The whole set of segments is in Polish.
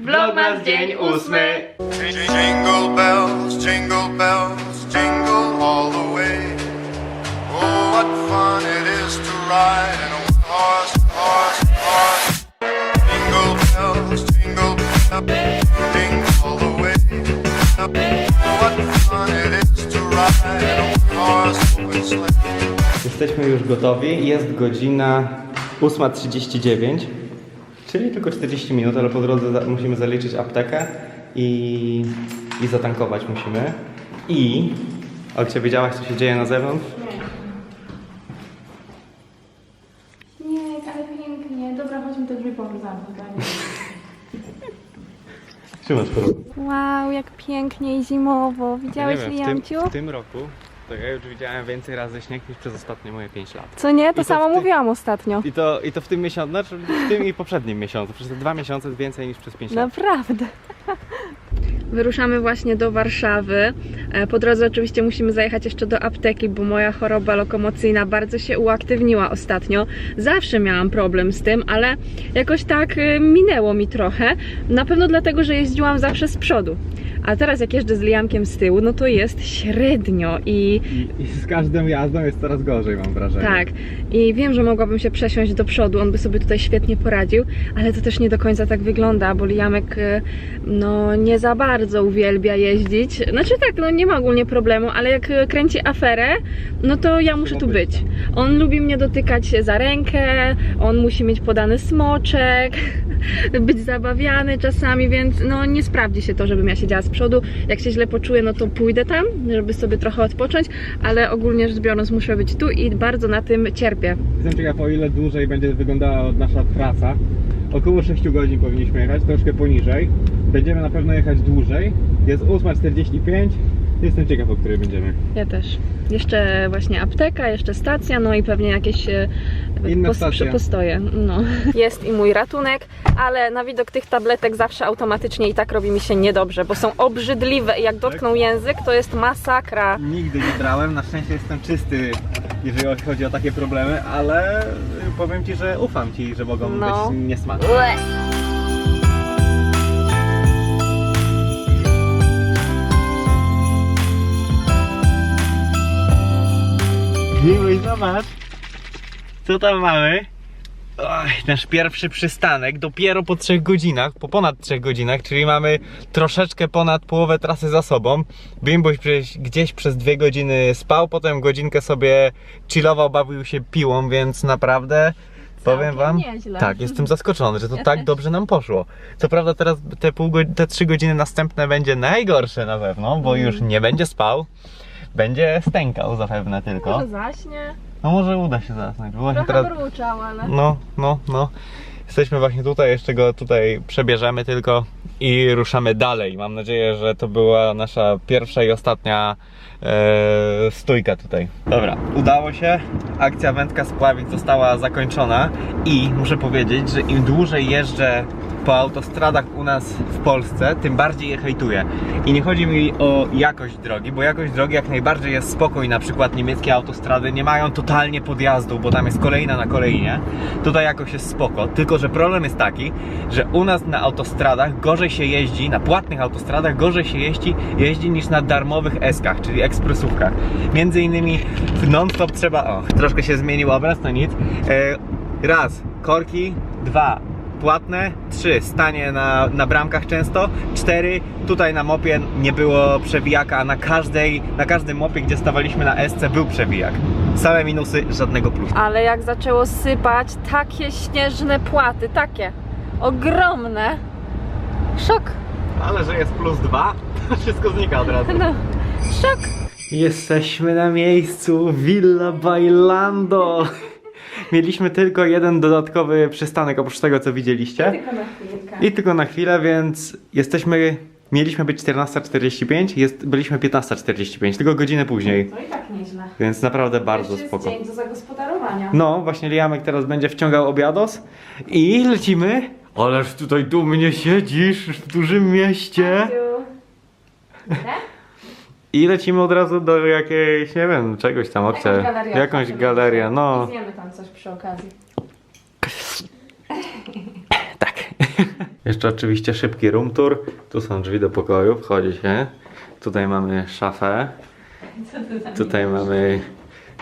Vlogmas dzień ósmy. Jingle bells, jingle bells, jingle all the way. Oh, what fun it is to ride in a one-horse, horse, horse. Jingle bells, jingle bells, jingle all the way. Oh, what fun it is to ride in a one-horse open sleigh. Jesteśmy już gotowi. Jest godzina 8.39, czyli tylko 40 minut, ale po drodze za- musimy zaliczyć aptekę i, i zatankować musimy. I... Olcia, wiedziałaś co się dzieje na zewnątrz? Nie, ale pięknie. Dobra, chodźmy te drzwi zamknąć. Trzymasz porządek. Wow, jak pięknie i zimowo. Widziałeś, Liamciu? w tym roku to ja już widziałem więcej razy śnieg niż przez ostatnie moje 5 lat. Co nie? To I samo ty- mówiłam ostatnio. I to, I to w tym miesiącu, znaczy w tym i poprzednim miesiącu. Przez te dwa miesiące więcej niż przez 5 lat. Naprawdę. Wyruszamy właśnie do Warszawy. E, Po drodze oczywiście musimy zajechać jeszcze do apteki, bo moja choroba lokomocyjna bardzo się uaktywniła ostatnio. Zawsze miałam problem z tym, ale jakoś tak y, minęło mi trochę. Na pewno dlatego, że jeździłam zawsze z przodu. A teraz jak jeżdżę z Liamkiem z tyłu, no to jest średnio i I, I z każdą jazdą jest coraz gorzej, mam wrażenie. tak, i wiem, że mogłabym się przesiąść do przodu, on by sobie tutaj świetnie poradził, ale to też nie do końca tak wygląda, bo Liamek y, no nie za bardzo uwielbia jeździć. Znaczy tak, no nie ma ogólnie problemu, ale jak kręci aferę, no to ja muszę tu być. On lubi mnie dotykać za rękę, on musi mieć podany smoczek, być zabawiany czasami, więc no nie sprawdzi się to, żebym ja siedziała z przodu. Jak się źle poczuję, no to pójdę tam, żeby sobie trochę odpocząć, ale ogólnie rzecz biorąc muszę być tu i bardzo na tym cierpię. Jestem ciekaw o ile dłużej będzie wyglądała nasza trasa. Około 6 godzin powinniśmy jechać, troszkę poniżej. Będziemy na pewno jechać dłużej. Jest 8.45. Jestem ciekaw, o której będziemy. Ja też. Jeszcze właśnie apteka, jeszcze stacja, no i pewnie jakieś e, Inne pos- postoje. No. Jest i mój ratunek, ale na widok tych tabletek zawsze automatycznie i tak robi mi się niedobrze, bo są obrzydliwe i jak dotkną język, to jest masakra. Nigdy nie brałem, na szczęście jestem czysty, jeżeli chodzi o takie problemy, ale powiem Ci, że ufam Ci, że mogą No. być niesmaczne. Miłość, zobacz. Co tam mamy? Oj, nasz pierwszy przystanek dopiero po 3 godzinach, po ponad 3 godzinach, czyli mamy troszeczkę ponad połowę trasy za sobą. Bimboś gdzieś, gdzieś przez 2 godziny spał, potem godzinkę sobie chillował, bawił się piłą, więc naprawdę powiem wam, nieźle. tak, jestem zaskoczony, że to tak dobrze nam poszło. Co prawda teraz te, pół, te 3 godziny następne będzie najgorsze na pewno, bo Mm. już nie będzie spał. Będzie stękał zapewne tylko. Może zaśnie? No może uda się zasnąć. Właśnie Trochę teraz... mruczał, ale... No, no, no. Jesteśmy właśnie tutaj, jeszcze go tutaj przebierzemy tylko i ruszamy dalej. Mam nadzieję, że to była nasza pierwsza i ostatnia e, stójka tutaj. Dobra, udało się. Akcja Wędka Spławic została zakończona i muszę powiedzieć, że im dłużej jeżdżę po autostradach u nas w Polsce, tym bardziej je hejtuję. I nie chodzi mi o jakość drogi, bo jakość drogi jak najbardziej jest spokój. Na przykład niemieckie autostrady nie mają totalnie podjazdu, bo tam jest kolejna na kolejnie. Tutaj jakoś jest spoko. Tylko, że problem jest taki, że u nas na autostradach gorzej się jeździ, na płatnych autostradach gorzej się jeździ, jeździ niż na darmowych eskach, czyli ekspresówkach. Między innymi w non-stop trzeba... O, troszkę się zmienił obraz, to nic. E, raz, korki, dwa, płatne, trzy, stanie na, na bramkach często, cztery, tutaj na mopie nie było przewijaka, a na każdej, na każdym mopie, gdzie stawaliśmy na SC był przewijak. Same minusy, żadnego plusa. Ale jak zaczęło sypać, takie śnieżne płaty, takie ogromne. Szok. Ale że jest plus dwa, to wszystko znika od razu. No, szok. Jesteśmy na miejscu Villa Bailando. Mieliśmy tylko jeden dodatkowy przystanek oprócz tego co widzieliście. Tylko na chwilkę. I tylko na chwilę, więc jesteśmy. Mieliśmy być 14.45, jest, byliśmy 15.45, tylko godzinę później. To i tak nieźle. Więc naprawdę bardzo Jeszcze jest spoko. dzień do zagospodarowania. No, właśnie Liamek teraz będzie wciągał obiados i lecimy. Ależ tutaj dumnie siedzisz w dużym mieście. I lecimy od razu do jakiejś, nie wiem, czegoś tam, Jakąś okej. galerię. Jakąś galerię, no. Zjemy tam coś przy okazji. Tak. Jeszcze oczywiście szybki room tour. Tu są drzwi do pokoju, wchodzi się. Tutaj mamy szafę. Tutaj mamy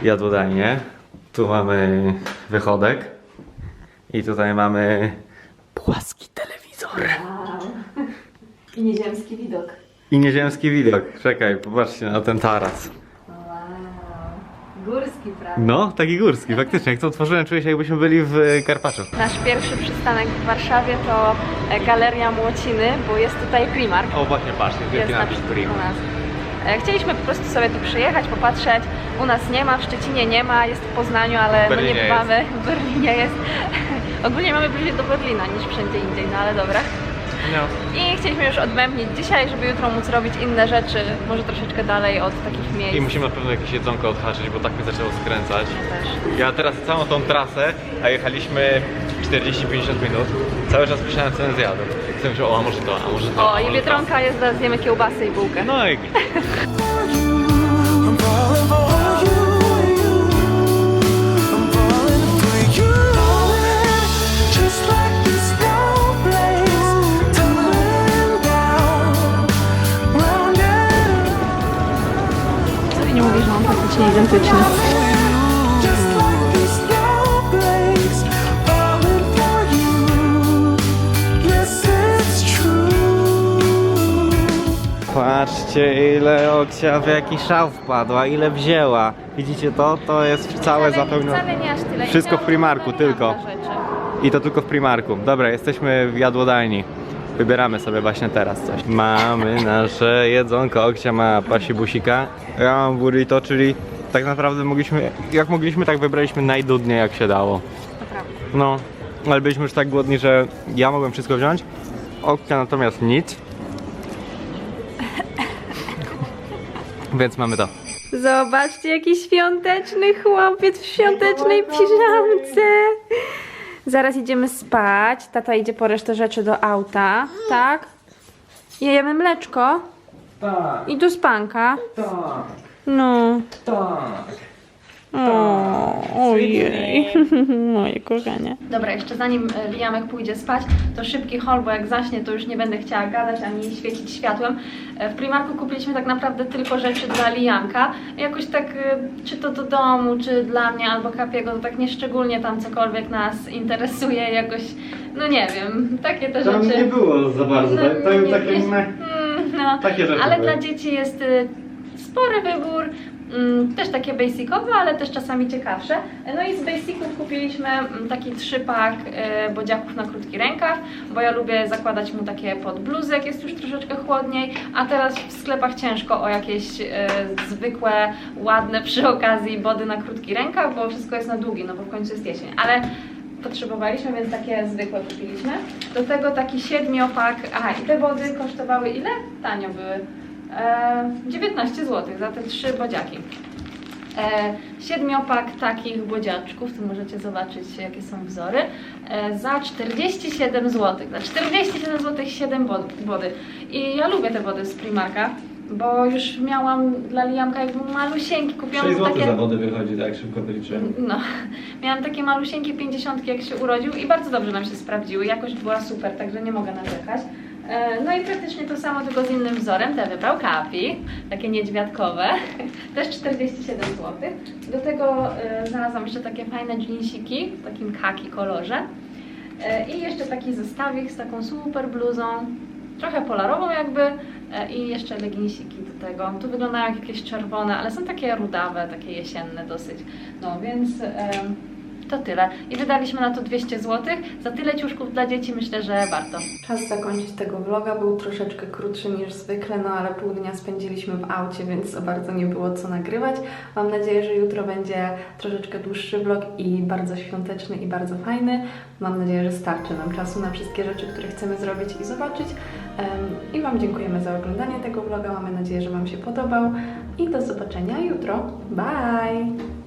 jadłodajnię. Tu mamy wychodek. I tutaj mamy płaski telewizor. I nieziemski widok. I nieziemski widok. Czekaj, popatrzcie na ten taras. Wow. Górski, prawda? No, taki górski, faktycznie. Jak to otworzyłem, czuję się jakbyśmy byli w e, Karpaczu. Nasz pierwszy przystanek w Warszawie to e, Galeria Młociny, bo jest tutaj Primark. O, właśnie, patrz, jest jest wielki napis napis Prim. u nas. E, Chcieliśmy po prostu sobie tu przyjechać, popatrzeć. U nas nie ma, w Szczecinie nie ma, jest w Poznaniu, ale my nie bywamy. W Berlinie jest. Ogólnie mamy bliżej do Berlina niż wszędzie indziej, no ale dobra. No. I chcieliśmy już odmębnić dzisiaj, żeby jutro móc robić inne rzeczy, może troszeczkę dalej od takich miejsc. I musimy na pewno jakieś jedzonko odhaczyć, bo tak mnie zaczęło skręcać. też. Ja teraz całą tą trasę, a jechaliśmy 40-50 minut, cały czas myślałem co bym zjadł. Jak sobie myślałem, o a może to, a może to. O, i Biedronka jest, zaraz zjemy kiełbasę i bułkę. No i true. Patrzcie ile Oksia w jaki szał wpadła, ile wzięła. Widzicie to? To jest całe zapełnione. Wcale nie aż tyle. Wszystko w Primarku, tylko. I to tylko w Primarku. Dobra, jesteśmy w jadłodajni. Wybieramy sobie właśnie teraz coś. Mamy nasze jedzonko. Oksia ma pasibusika. Ja mam burrito, czyli tak naprawdę mogliśmy, jak mogliśmy, tak wybraliśmy najdudniej jak się dało. No, ale byliśmy już tak głodni, że ja mogłem wszystko wziąć. Oksia natomiast nic. Więc mamy to. Zobaczcie, jaki świąteczny chłopiec w świątecznej piżamce. Zaraz idziemy spać. Tata idzie po resztę rzeczy do auta, tak? Jemy mleczko Tak, i do spanka. tak, No. tak. O, ojej, moje kochanie. Dobra, jeszcze zanim e, Liamek pójdzie spać, to szybki haul, bo jak zaśnie, to już nie będę chciała gadać ani świecić światłem. E, W Primarku kupiliśmy tak naprawdę tylko rzeczy dla Liamka. Jakoś tak, e, czy to do domu, czy dla mnie albo Kapiego, to tak nieszczególnie tam cokolwiek nas interesuje, jakoś, no nie wiem, takie te Tam rzeczy. nie było za bardzo, No, tak, to nie- takie nie- inne. Mm, no, Takie rzeczy ale były. dla dzieci jest y, spory wybór. mm, Też takie basicowe, ale też czasami ciekawsze. No i z basiców kupiliśmy mm, taki trzypak y, bodziaków na krótki rękaw, bo ja lubię zakładać mu takie pod bluzy, jak jest już troszeczkę chłodniej, a teraz w sklepach ciężko o jakieś y, zwykłe, ładne przy okazji body na krótki rękaw, bo wszystko jest na długi, no bo w końcu jest jesień. Ale potrzebowaliśmy, więc takie zwykłe kupiliśmy. Do tego taki siedmiopak, aha i te wody kosztowały ile? Tanio były. E, 19 zł za te trzy bodziaki. E, siedmiopak takich bodziaczków, tu możecie zobaczyć jakie są wzory, e, za 47 zł. Za 47 zł 7 bod- wody. I ja lubię te wody z Primarka, bo już miałam dla Liamka jak był malusieńki, kupiłam 6 mu zł takie... za wodę wychodzi, tak szybko wyliczyłem. No, miałam takie malusieńkie 50 jak się urodził i bardzo dobrze nam się sprawdziły. Jakość była super, także nie mogę narzekać. E, No i praktycznie to samo, tylko z innym wzorem. Te wybrał Kapi, takie niedźwiadkowe, też 47 zł. Do tego e, znalazłam jeszcze takie fajne jeansiki w takim kaki kolorze. E, I jeszcze taki zestawik z taką super bluzą, trochę polarową jakby e, i jeszcze leginsiki do tego. Tu wyglądają jak jakieś czerwone, ale są takie rudawe, takie jesienne dosyć. No więc em, to tyle. I wydaliśmy na to 200 zł. Za tyle ciuszków dla dzieci myślę, że warto. Czas zakończyć tego vloga. Był troszeczkę krótszy niż zwykle, no ale pół dnia spędziliśmy w aucie, więc za bardzo nie było co nagrywać. Mam nadzieję, że jutro będzie troszeczkę dłuższy vlog i bardzo świąteczny i bardzo fajny. Mam nadzieję, że starczy nam czasu na wszystkie rzeczy, które chcemy zrobić i zobaczyć. I Wam dziękujemy za oglądanie tego vloga. Mamy nadzieję, że Wam się podobał i do zobaczenia jutro. Bye!